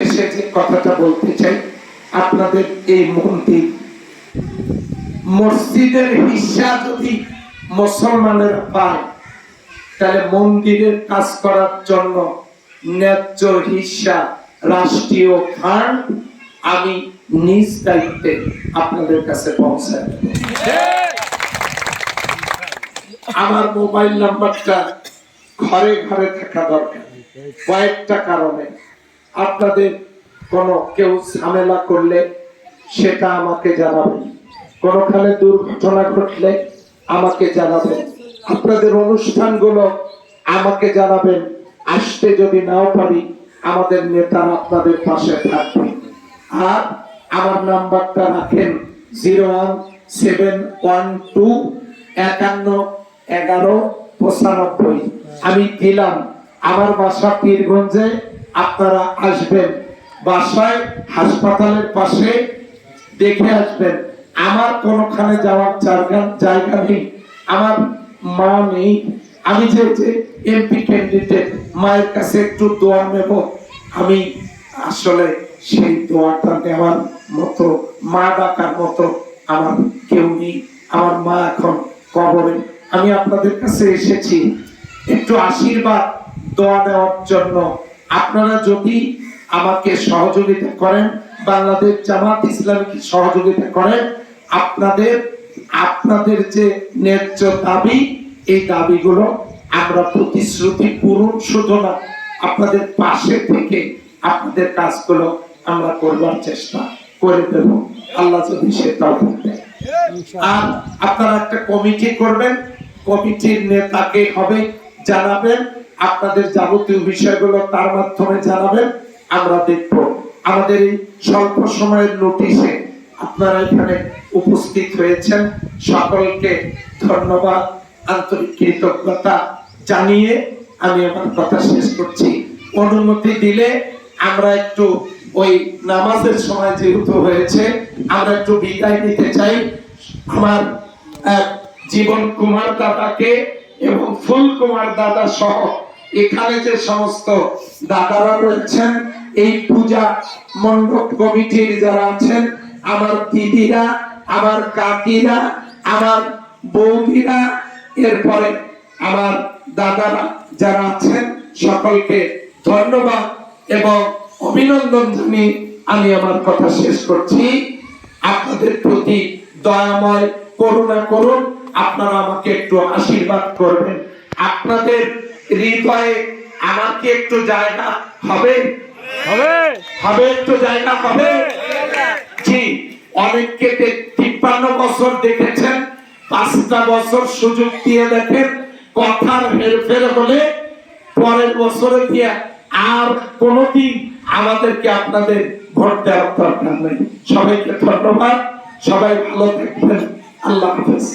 শেষে যে কথাটা বলতে চাই, আপনাদের এই মন্দির মসজিদের হিসা যদি মুসলমানের পায়, তাহলে মন্দিরের কাজ করার জন্য ন্যায্য হিসা রাষ্ট্রীয় আমি নিজ দায়িত্বে আপনাদের কাছে দেব। আমার মোবাইল নাম্বারটা ঘরে ঘরে থাকা দরকার কয়েকটা কারণে আপনাদের কোনো কেউ ঝামেলা করলে সেটা আমাকে জানাবেন কোনোখানে দুর্ঘটনা ঘটলে আমাকে জানাবেন আপনাদের অনুষ্ঠানগুলো আমাকে জানাবেন। আসতে যদি নাও পারি, আমাদের নেতা আপনাদের পাশে থাকবে। আর আমার নাম্বারটা রাখেন zero one seven one two একান্ন এগারো পঁচানব্বই। আমি দিলাম। আমার বাসা পীরগঞ্জে আপনারা আসবেন বাসায়, হাসপাতালের পাশে দেখে আসবেন। আমার কোনোখানে যাওয়ার জায়গা জায়গা নেই। আমার মা নেই। আমি যে এমপি ক্যান্ডিডেট মায়ের কাছে একটু দোয়া নেব। আমি আসলে সেই দোয়াটা নেওয়ার মতো, মা ডাকার মতো আমার কেউ নেই। আমার মা এখন কবরে। আমি আপনাদের কাছে এসেছি। একটু আশীর্বাদ, দোয়া দেওয়ার জন্য আপনারা যদি আমাকে সহযোগিতা করেন, বাংলাদেশ জামাত ইসলামকে সহযোগিতা করেন, আপনাদের আপনাদের যে ন্যায্য দাবি, এই দাবিগুলো আমরা প্রতিশ্রুতি পূরণ শুধু না, আপনাদের পাশে থেকে আপনাদের কাজগুলো আমরা করবার চেষ্টা করে দেব। আল্লাহ যদি সে তৌফিক আর আপনারা একটা কমিটি করবেন, কমিটির নেতাকে হবে, জানাবেন আপনাদের যাবতীয় বিষয়গুলো তার মাধ্যমে জানাবেন, আমরা দেখব। আমাদের এই স্বল্প সময়ের নোটিশে আপনারা এখানে উপস্থিত হয়েছেন। সকলকে ধন্যবাদ, আন্তরিক কৃতজ্ঞতা জানিয়ে আমি আমার কথা শেষ করছি। অনুমতি দিলে আমরা একটু ওই নামাজের সময় যেহেতু হয়েছে, আমরা একটু বিদায় নিতে চাই। আমার জীবন কুমার দাদাকে এবং ফুল কুমার দাদা সহ এখানে যে সমস্ত দাদারা রয়েছেন, এই পূজা মণ্ডপ কমিটির যারা আছেন, আমার দিদিরা, আমার কাকিরা, আমার বৌদিরা, এরপরে আমার দাদারা যারা আছেন, সকলকে ধন্যবাদ এবং অভিনন্দন জানিয়ে আমি আমার কথা শেষ করছি। আপনাদের প্রতি দয়াময় করুণা করুন। আপনারা আমাকে একটু আশীর্বাদ করবেন। আপনাদের হৃদয়ে আমাকে একটু জায়গা হবে? হবে। হবে একটু জায়গা হবে? জি অনেককে তিপ্পান্ন বছর দেখেছেন পাঁচটা বছর সুযোগ দিয়ে দেখেন কথার হেরফের হলে পরের বছরে গিয়ে আর কোনোদিন আমাদেরকে আপনাদের ভোট দেওয়ার দরকার নেই। সবাইকে ধন্যবাদ। সবাই ভালো থাকবেন। আল্লাহ হাফেজ।